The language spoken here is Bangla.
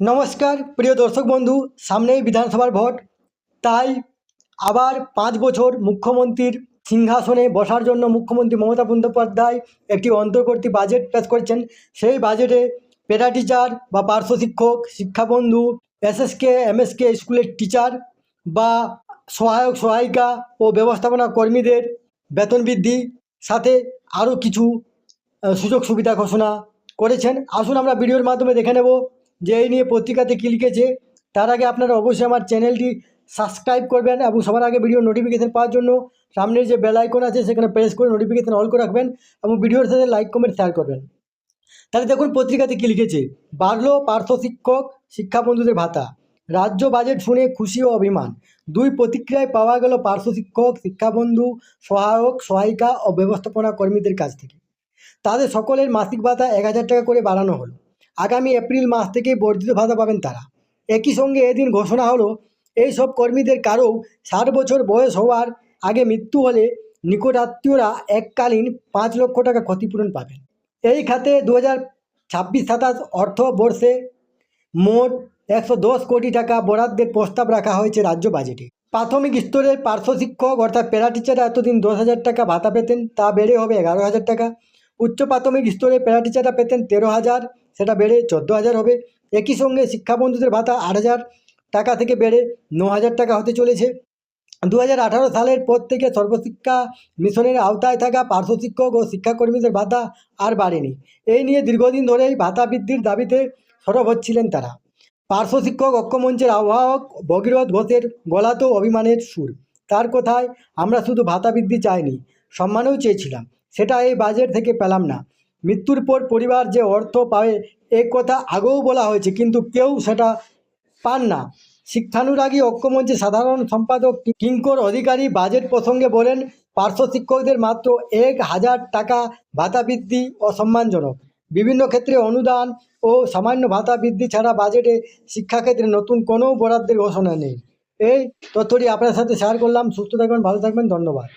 নমস্কার, প্রিয় দর্শক বন্ধু, সামনেই বিধানসভার ভোট। তাই আবার পাঁচ বছর মুখ্যমন্ত্রীর সিংহাসনে বসার জন্য মুখ্যমন্ত্রী মমতা বন্দ্যোপাধ্যায় একটি অন্তর্বর্তী বাজেট পেশ করেছেন। সেই বাজেটে পেরা টিচার বা পার্শ্ব শিক্ষক, শিক্ষাবন্ধু এসএসকে এমএসকে স্কুলের টিচার বা সহায়ক সহায়িকা ও ব্যবস্থাপনা কর্মীদের বেতন বৃদ্ধি, সাথে আরও কিছু সুযোগ সুবিধা ঘোষণা করেছেন। আসুন আমরা ভিডিওর মাধ্যমে দেখে নেব যে এই নিয়ে পত্রিকাতে কী লিখেছে, তার আগে আপনারা অবশ্যই আমার চ্যানেলটি সাবস্ক্রাইব করবেন এবং সবার আগে ভিডিও নোটিফিকেশন পাওয়ার জন্য সামনের যে বেল আইকন আছে, সেখানে প্রেস করে নোটিফিকেশন অল করে রাখবেন এবং ভিডিওর সাথে লাইক কমেন্ট শেয়ার করবেন। তাহলে দেখুন পত্রিকাতে কী লিখেছে, বাড়লো পার্শ্ব শিক্ষক শিক্ষাবন্ধুদের ভাতা, রাজ্য বাজেট শুনে খুশি ও অভিমান, দুই প্রতিক্রিয়ায় পাওয়া গেল পার্শ্ব শিক্ষক শিক্ষাবন্ধু সহায়ক, সহায়িকা ও ব্যবস্থাপনা কর্মীদের কাছ থেকে। তাদের সকলের মাসিক ভাতা এক হাজার টাকা করে বাড়ানো হলো। আগামী এপ্রিল মাস থেকে বর্ধিত ভাতা পাবেন তারা। একই সঙ্গে এদিন ঘোষণা হলো এই সব কর্মীদের কারও ষাট বছর বয়স হওয়ার আগে মৃত্যু হলে নিকটাত্মীয়রা এককালীন পাঁচ লক্ষ টাকা ক্ষতিপূরণ পাবেন। এই খাতে দু হাজার ছাব্বিশ সাতাশ অর্থবর্ষে মোট একশো দশ কোটি টাকা বরাদ্দের প্রস্তাব রাখা হয়েছে রাজ্য বাজেটে। প্রাথমিক স্তরের পার্শ্ব শিক্ষক অর্থাৎ প্যারা টিচাররা এতদিন দশ হাজার টাকা ভাতা পেতেন, তা বেড়ে হবে এগারো হাজার টাকা। উচ্চ প্রাথমিক স্তরে প্যারা টিচাররা পেতেন তেরো হাজার সেটা বেড়ে চোদ্দ হাজার হবে। একই সঙ্গে শিক্ষাবন্ধুদের ভাতা আট হাজার টাকা থেকে বেড়ে ন হাজার টাকা হতে চলেছে। দু হাজার আঠারো সালের পর থেকে সর্বশিক্ষা মিশনের আওতায় থাকা পার্শ্ব শিক্ষক ও শিক্ষাকর্মীদের ভাতা আর বাড়েনি। এই নিয়ে দীর্ঘদিন ধরেই ভাতা বৃদ্ধির দাবিতে সরব হচ্ছিলেন তারা। পার্শ্ব শিক্ষক ঐক্যমঞ্চের আহ্বায়ক ভগীরথ ঘোষের গলাতেও অভিমানের সুর, তার কথায় আমরা শুধু ভাতা বৃদ্ধি চাইনি, সম্মানও চেয়েছিলাম, সেটা এই বাজেট থেকে পেলাম না। মৃত্যুর পর পরিবার যে অর্থ পাবে, এ কথা আগেও বলা হয়েছে, কিন্তু কেউ সেটা পান না। শিক্ষানুরাগী ঐক্যমঞ্চের সাধারণ সম্পাদক কিঙ্কর অধিকারী বাজেট প্রসঙ্গে বলেন, পার্শ্ব শিক্ষকদের মাত্র এক হাজার টাকা ভাতা বৃদ্ধি অসম্মানজনক। বিভিন্ন ক্ষেত্রে অনুদান ও সামান্য ভাতা বৃদ্ধি ছাড়া বাজেটে শিক্ষাক্ষেত্রে নতুন কোনো বরাদ্দের ঘোষণা নেই। এই তথ্যটি আপনার সাথে শেয়ার করলাম। সুস্থ থাকবেন, ভালো থাকবেন, ধন্যবাদ।